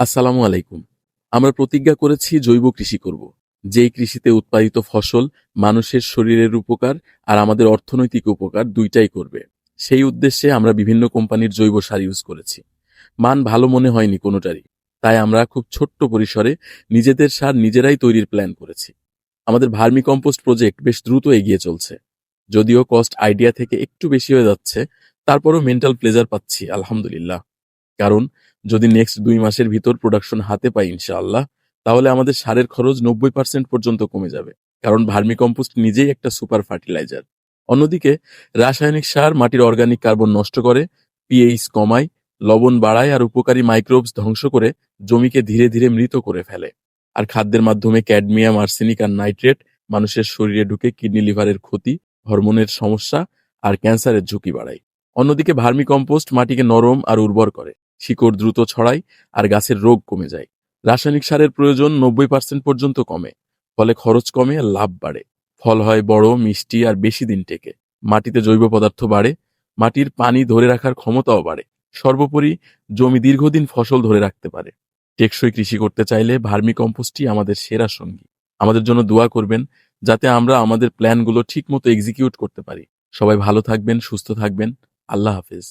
আসসালামু আলাইকুম। আমরা প্রতিজ্ঞা করেছি জৈব কৃষি করব। যেই কৃষিতে উৎপাদিত ফসল মানুষের শরীরের উপকার আর আমাদের অর্থনৈতিক উপকার দুইটাই করবে। সেই উদ্দেশ্যে আমরা বিভিন্ন কোম্পানির জৈব সার ইউজ করেছি। মান ভালো মনে হয়নি কোনোটারই। তাই আমরা খুব ছোট্ট পরিসরে নিজেদের সার নিজেরাই তৈরির প্ল্যান করেছি। আমাদের ভার্মি কম্পোস্ট প্রজেক্ট বেশ দ্রুত এগিয়ে চলছে। যদিও কস্ট আইডিয়া থেকে একটু বেশি হয়ে যাচ্ছে, তারপরও মেন্টাল প্লেজার পাচ্ছি, আলহামদুলিল্লাহ। কারণ যদি নেক্সট দুই মাসের ভিতর প্রোডাকশন হাতে পাই ইনশাআল্লাহ, তাহলে আমাদের সারের খরচ নব্বই পার্সেন্ট পর্যন্ত কমে যাবে। কারণ ভার্মি কম্পোস্ট নিজেই একটা সুপার ফার্টিলাইজার অন্যদিকে, রাসায়নিক সার মাটির অর্গানিক কার্বন নষ্ট করে পিএইচ কমায়, লবণ বাড়ায় আর উপকারী মাইক্রোবস ধ্বংস করে জমিকে ধীরে ধীরে মৃত করে ফেলে। আর খাদ্যের মাধ্যমে ক্যাডমিয়াম আর্সেনিক আর নাইট্রেট মানুষের শরীরে ঢুকে কিডনি লিভারের ক্ষতি হরমোনের সমস্যা আর ক্যান্সারের ঝুঁকি বাড়ায়। অন্যদিকে ভার্মি কম্পোস্ট মাটিকে নরম আর উর্বর করে। শিকড় দ্রুত ছড়ায় আর গাছের রোগ কমে যায়। রাসায়নিক সারের প্রয়োজন নব্বই পার্সেন্ট পর্যন্ত কমে, ফলে খরচ কমে আর লাভ বাড়ে। ফল হয় বড়, মিষ্টি আর বেশি দিন টেকে। মাটিতে জৈব পদার্থ বাড়ে, মাটির পানি ধরে রাখার ক্ষমতাও বাড়ে। সর্বোপরি জমি দীর্ঘদিন ফসল ধরে রাখতে পারে। টেকসই কৃষি করতে চাইলে ভার্মি কম্পোস্টই আমাদের সেরা সঙ্গী। আমাদের জন্য দোয়া করবেন যাতে আমরা আমাদের প্ল্যানগুলো ঠিকমতো এক্সিকিউট করতে পারি। সবাই ভালো থাকবেন, সুস্থ থাকবেন। আল্লাহ হাফেজ।